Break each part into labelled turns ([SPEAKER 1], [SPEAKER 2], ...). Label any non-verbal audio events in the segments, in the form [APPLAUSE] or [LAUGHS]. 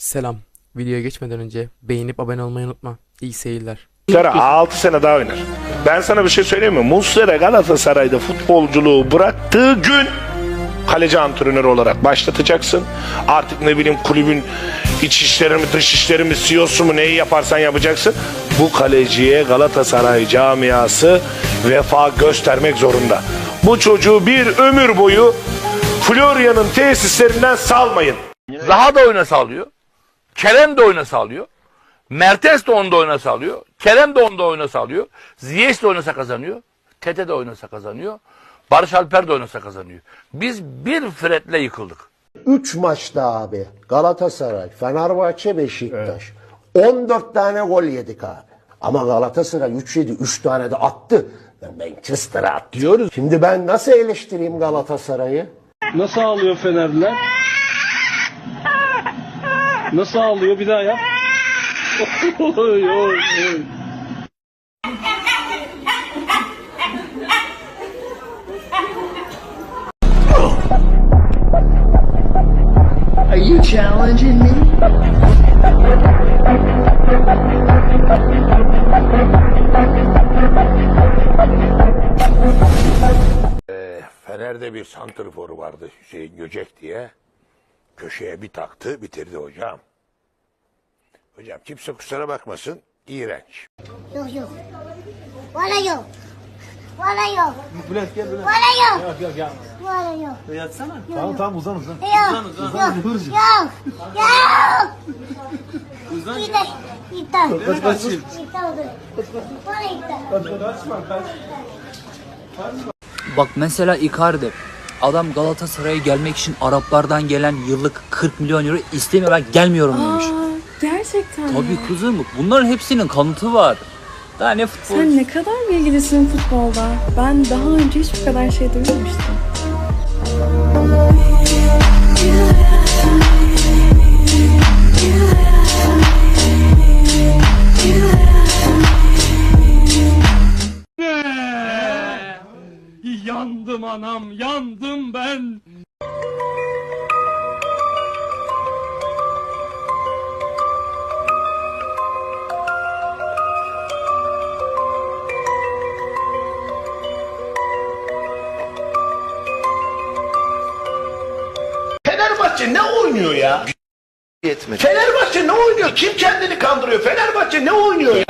[SPEAKER 1] Selam. Videoya geçmeden önce beğenip abone olmayı unutma. İyi seyirler.
[SPEAKER 2] Muslera 6 sene daha oynar. Ben sana bir şey söyleyeyim mi? Muslera Galatasaray'da futbolculuğu bıraktığı gün kaleci antrenörü olarak başlatacaksın. Artık ne bileyim kulübün iç işleri mi dış işleri mi CEO'su mu neyi yaparsan yapacaksın. Bu kaleciye Galatasaray camiası vefa göstermek zorunda. Bu çocuğu bir ömür boyu Florya'nın tesislerinden salmayın.
[SPEAKER 3] Zaha da oyuna sağlıyor. Kerem de oyuna sağlıyor. Mertens de onda oyuna sağlıyor. Kerem de onda oyuna sağlıyor. Ziyech de oynasa kazanıyor. Tete de oynasa kazanıyor. Barış Alper de oynasa kazanıyor. Biz bir fretle yıkıldık.
[SPEAKER 4] 3 maçta abi Galatasaray, Fenerbahçe, Beşiktaş. 14 tane gol yedik abi. Ama Galatasaray 3 yedi, 3 tane de attı. Ben Manchester'a attı. Diyoruz. Şimdi ben nasıl eleştireyim Galatasaray'ı?
[SPEAKER 5] Nasıl ağlıyor Fenerliler? Nasıl ağlıyor bir daha yap. Oy, oy, oy.
[SPEAKER 6] Are you challenging me?
[SPEAKER 7] Fener'de bir santrforu vardı Hüseyin Göcek diye. Köşeye bir taktı bitirdi hocam. Hocam kimse kusura bakmasın iğrenç.
[SPEAKER 8] Yok yok. Valla yok. Valla yok. Bülent gel Bülent. Valla yok. Yok yok ya. Valla yok. Yatsana. Tamam tamam uzan uzan. Yok. Uzan uzan. Yok. Yok. Yok. Uzan. Gitti. Gitti. Kaç kaç. Oldu. Valla gitti.
[SPEAKER 9] Bak mesela Icardi. Adam Galatasaray'a gelmek için Araplardan gelen yıllık 40 milyon euro istemiyor ben gelmiyorum demiş.
[SPEAKER 10] Gerçekten mi?
[SPEAKER 9] Tabii kızım bunların hepsinin kanıtı var. Daha ne futbol?
[SPEAKER 10] Sen ne kadar bilgilisin futbolda. Ben daha önce hiç bu kadar şey duymamıştım.
[SPEAKER 5] Yandım anam, yandım ben.
[SPEAKER 2] Fenerbahçe ne oynuyor ya? Fenerbahçe ne oynuyor? Kim kendini kandırıyor? Fenerbahçe ne oynuyor ya?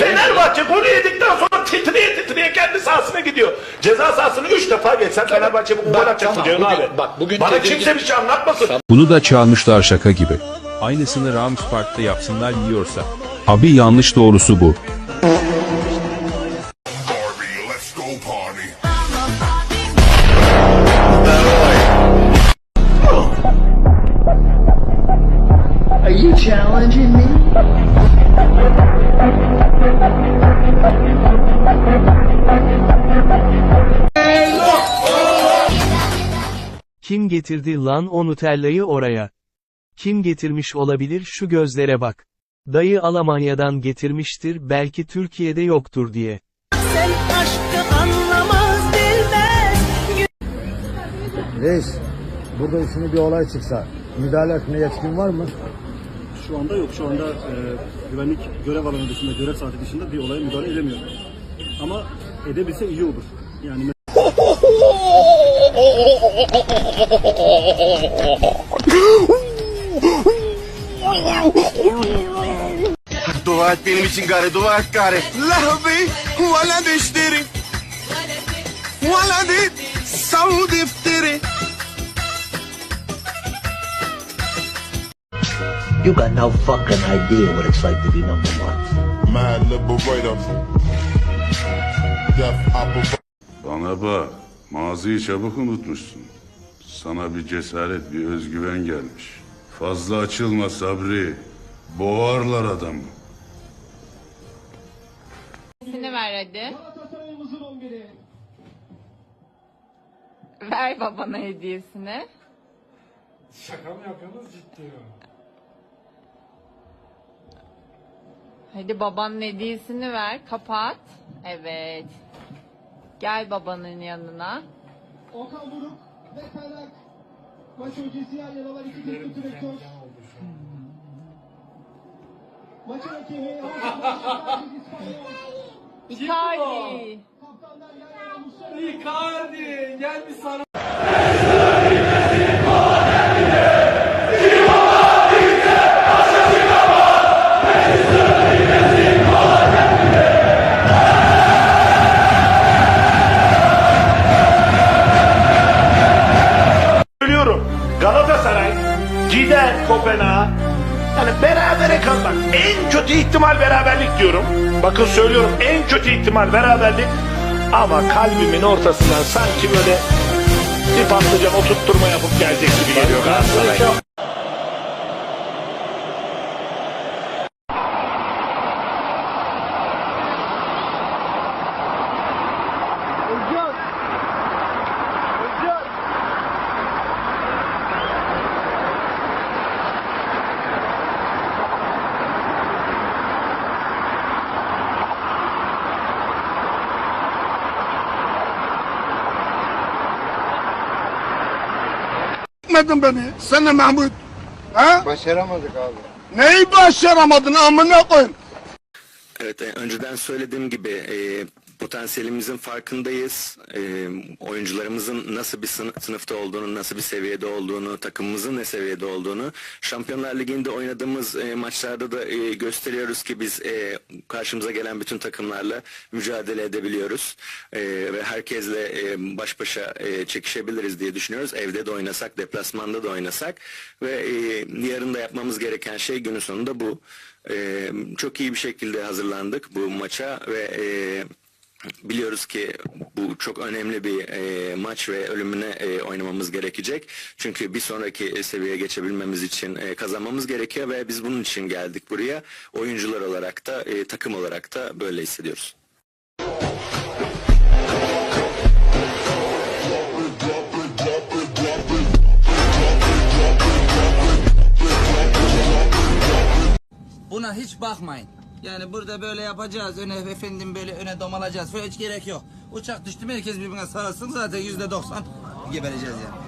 [SPEAKER 2] Fenerbahçe, golü yedikten sonra titreye kendi sahasına gidiyor. Ceza sahasını 3 defa geçsen Fenerbahçe bu gol atacak diyorsun abi?
[SPEAKER 7] bak bugün
[SPEAKER 2] Bana
[SPEAKER 7] tedirgin-
[SPEAKER 2] kimse bir şey anlatmasın.
[SPEAKER 11] Bunu da çalmışlar şaka gibi. Aynısını Rams Park'ta yapsınlar yiyorsa. Abi yanlış doğrusu bu.
[SPEAKER 5] Kim getirdi lan o Nutella'yı oraya? Kim getirmiş olabilir şu gözlere bak. Dayı Almanya'dan getirmiştir belki Türkiye'de yoktur diye.
[SPEAKER 4] Reis, burada şimdi bir olay çıksa müdahale etmeye yetkin var mı?
[SPEAKER 5] Şu anda yok. Şu anda e, güvenlik görev alanı dışında, görev saati dışında bir olaya müdahale edemiyor. Ama edebilse iyi olur. Yani
[SPEAKER 4] Dua et benim için gari, dua et gari. Lahbi, vela düştiri. Vela dit, saud iftiri.
[SPEAKER 6] You got no fucking idea what it's like to be number one.
[SPEAKER 7] Mad liberator. Death operator.
[SPEAKER 11] Bana bak, maziyi çabuk unutmuşsun. Sana bir cesaret, bir özgüven gelmiş. Fazla açılma Sabri. Boğarlar adamı.
[SPEAKER 10] Seni ver hadi. Ver babana hediyesini. Şaka mı yapıyorsunuz ciddi Hadi babanın hediyesini ver. Kapat. Evet. Gel babanın yanına.
[SPEAKER 6] Okan Buruk ve Pelak. Maç öncesi yan yanalar iki teknik direktör.
[SPEAKER 10] Icardi.
[SPEAKER 2] Söylüyorum. Galatasaray gider Kopenhag'a yani berabere kalmak. En kötü ihtimal beraberlik diyorum. Bakın söylüyorum en kötü ihtimal beraberlik. Ama kalbimin ortasından sanki böyle bir patlıcan oturtturma yapıp gelecek gibi geliyor Galatasaray.
[SPEAKER 12] Etmedin beni. Sen de Mahmut. Ha? Başaramadık abi. Neyi başaramadın amına koyayım?
[SPEAKER 13] Evet, e, önceden söylediğim gibi e, potansiyelimizin farkındayız. E, oyuncularımızın nasıl bir sını- sınıfta olduğunu, nasıl bir seviyede olduğunu, takımımızın ne seviyede olduğunu, Şampiyonlar Ligi'nde oynadığımız e, maçlarda da e, gösteriyoruz ki biz e, karşımıza gelen bütün takımlarla mücadele edebiliyoruz. E, ve herkesle e, baş başa e, çekişebiliriz diye düşünüyoruz. Evde de oynasak, deplasmanda da oynasak ve e, yarın da yapmamız gereken şey günün sonunda bu. Ee, çok iyi bir şekilde hazırlandık bu maça ve e, biliyoruz ki bu çok önemli bir e, maç ve ölümüne e, oynamamız gerekecek. Çünkü bir sonraki e, seviyeye geçebilmemiz için e, kazanmamız gerekiyor ve biz bunun için geldik buraya. Oyuncular olarak da e, takım olarak da böyle hissediyoruz.
[SPEAKER 9] Buna hiç bakmayın. Yani burada böyle yapacağız. Öne efendim böyle öne domalacağız. Falan hiç gerek yok. Uçak düştü mü herkes birbirine sarılsın. Zaten yüzde doksan gebereceğiz yani.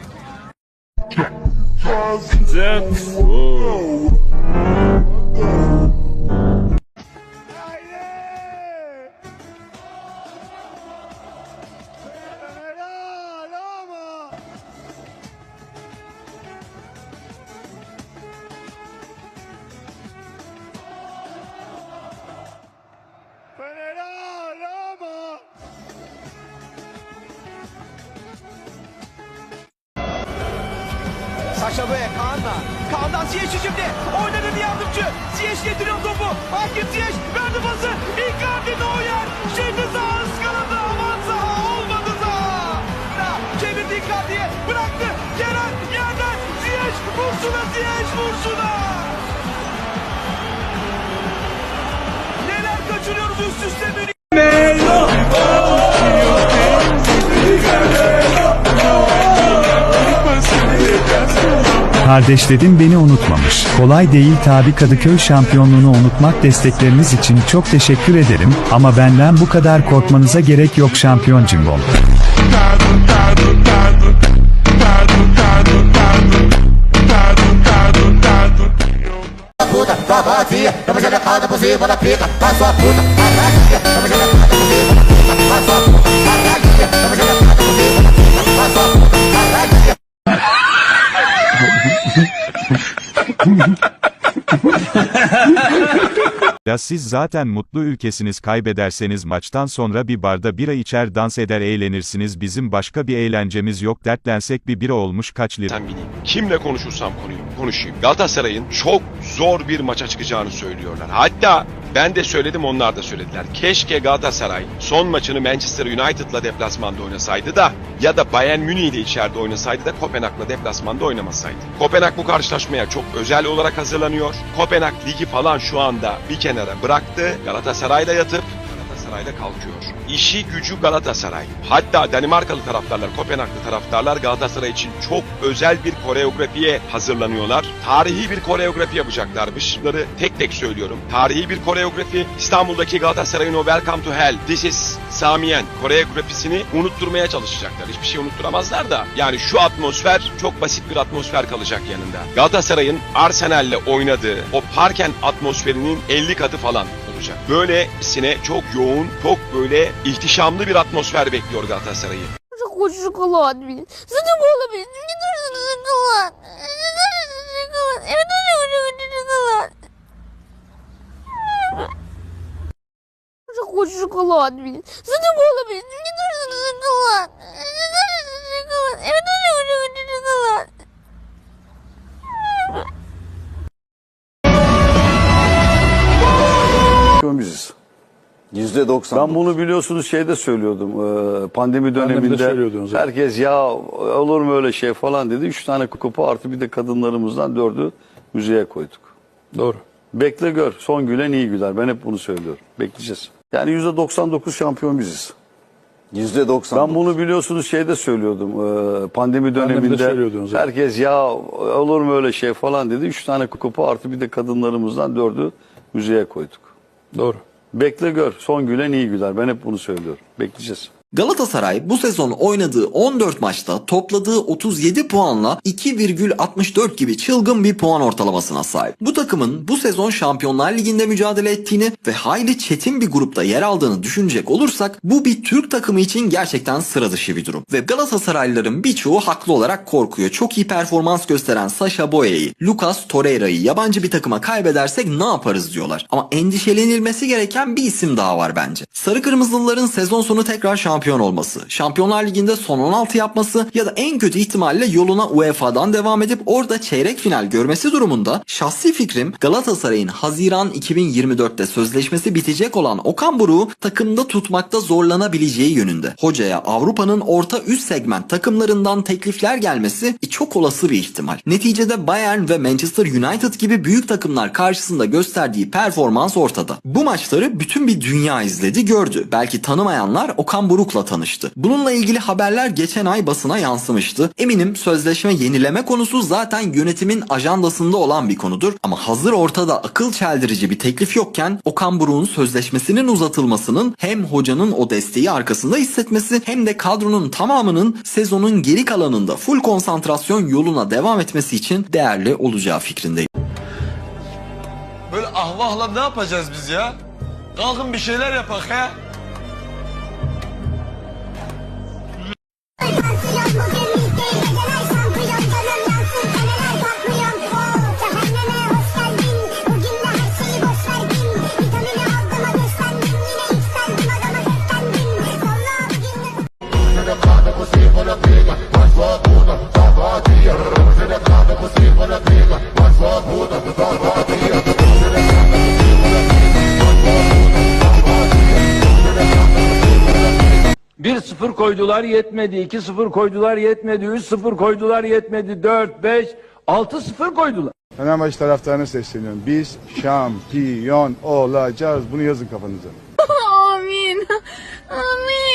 [SPEAKER 12] Saşa Boya Kaan'la. Kaan'dan Ziyech şimdi. Oynadı bir yardımcı. Ziyech getiriyor topu. Hakim Ziyech verdi pası. Icardi Neuer. Şimdi sağ ıskaladı. Aman saha olmadı saha. Çevirdi Icardi'ye. Bıraktı. Kerem yerden. Ziyech vursuna Ziyech vursuna.
[SPEAKER 14] Kardeşlerim beni unutmamış. Kolay değil tabi Kadıköy şampiyonluğunu unutmak destekleriniz için çok teşekkür ederim ama benden bu kadar korkmanıza gerek yok şampiyon cimbom.
[SPEAKER 15] Ya siz zaten mutlu ülkesiniz kaybederseniz maçtan sonra bir barda bira içer dans eder eğlenirsiniz bizim başka bir eğlencemiz yok dertlensek bir bira olmuş kaç lira.
[SPEAKER 16] Kimle konuşursam konuyu konuşayım. Galatasaray'ın çok zor bir maça çıkacağını söylüyorlar. Hatta ben de söyledim onlar da söylediler. Keşke Galatasaray son maçını Manchester United'la deplasmanda oynasaydı da ya da Bayern Münih ile içeride oynasaydı da Kopenhag'la deplasmanda oynamasaydı. Kopenhag bu karşılaşmaya çok özel olarak hazırlanıyor. Kopenhag ligi falan şu anda bir kenara bıraktı. Galatasaray'la yatıp Galatasaray'la kalkıyor. İşi gücü Galatasaray. Hatta Danimarkalı taraftarlar, Kopenhaglı taraftarlar Galatasaray için çok özel bir koreografiye hazırlanıyorlar. Tarihi bir koreografi yapacaklarmış. Bunları tek tek söylüyorum. Tarihi bir koreografi İstanbul'daki Galatasaray'ın o Welcome to Hell, This is Samiyen, Kore koreografisini unutturmaya çalışacaklar. Hiçbir şey unutturamazlar da. Yani şu atmosfer çok basit bir atmosfer kalacak yanında. Galatasaray'ın Arsenal'le oynadığı o parken atmosferinin 50 katı falan olacak. Böylesine çok yoğun, çok böyle ihtişamlı bir atmosfer bekliyor Galatasaray'ı.
[SPEAKER 8] Çok şokolat bir. Sıdık olabilir. Gidersin şokolat. Gidersin şokolat. Evet şokolat. Çok şokolat bir. Sıdık olabilir. Gidersin şokolat. Gidersin şokolat.
[SPEAKER 17] Evet Yüzde doksan. Ben bunu biliyorsunuz şeyde söylüyordum. e, Pandemi döneminde
[SPEAKER 18] söylüyordunuz, evet.
[SPEAKER 17] herkes ya olur mu öyle şey falan dedi. Üç tane kupa artı bir de kadınlarımızdan dördü müzeye koyduk.
[SPEAKER 18] Doğru.
[SPEAKER 17] Bekle gör. Son gülen iyi güler. Ben hep bunu söylüyorum. Bekleyeceğiz. Yani yüzde 99 şampiyon biziz. Yüzde 90. Ben bunu biliyorsunuz şeyde söylüyordum. e, Pandemi döneminde
[SPEAKER 18] söylüyordunuz, evet.
[SPEAKER 17] herkes ya olur mu öyle şey falan dedi. Üç tane kupa artı bir de kadınlarımızdan dördü müzeye koyduk.
[SPEAKER 18] Doğru.
[SPEAKER 17] Bekle gör. Son gülen iyi güler. Ben hep bunu söylüyorum. Bekleyeceğiz.
[SPEAKER 19] Galatasaray bu sezon oynadığı 14 maçta topladığı 37 puanla 2,64 gibi çılgın bir puan ortalamasına sahip. Bu takımın bu sezon Şampiyonlar Ligi'nde mücadele ettiğini ve hayli çetin bir grupta yer aldığını düşünecek olursak bu bir Türk takımı için gerçekten sıra dışı bir durum. Ve Galatasaraylıların birçoğu haklı olarak korkuyor. Çok iyi performans gösteren Sasha Boye'yi, Lucas Torreira'yı yabancı bir takıma kaybedersek ne yaparız diyorlar. Ama endişelenilmesi gereken bir isim daha var bence. Sarı Kırmızılıların sezon sonu tekrar şampiyon olması, Şampiyonlar Ligi'nde son 16 yapması ya da en kötü ihtimalle yoluna UEFA'dan devam edip orada çeyrek final görmesi durumunda şahsi fikrim Galatasaray'ın Haziran 2024'te sözleşmesi bitecek olan Okan Buruk'u takımda tutmakta zorlanabileceği yönünde. Hocaya Avrupa'nın orta üst segment takımlarından teklifler gelmesi çok olası bir ihtimal. Neticede Bayern ve Manchester United gibi büyük takımlar karşısında gösterdiği performans ortada. Bu maçları bütün bir dünya izledi gördü. Belki tanımayanlar Okan Buruk'la tanıştı. Bununla ilgili haberler geçen ay basına yansımıştı. Eminim sözleşme yenileme konusu zaten yönetimin ajandasında olan bir konudur. Ama hazır ortada akıl çeldirici bir teklif yokken Okan Buruk'un sözleşmesinin uzatılmasının hem hocanın o desteği arkasında hissetmesi hem de kadronun tamamının sezonun geri kalanında full konsantrasyon yoluna devam etmesi için değerli olacağı fikrindeyim.
[SPEAKER 12] Böyle ahvahla ne yapacağız biz ya? Kalkın bir şeyler yapak ha.
[SPEAKER 20] koydular yetmedi, 2-0 koydular yetmedi, 3-0 koydular yetmedi, 4-5, 6-0 koydular.
[SPEAKER 18] Fenerbahçe taraftarına sesleniyorum. Biz şampiyon olacağız. Bunu yazın kafanıza. [LAUGHS] Amin. Amin.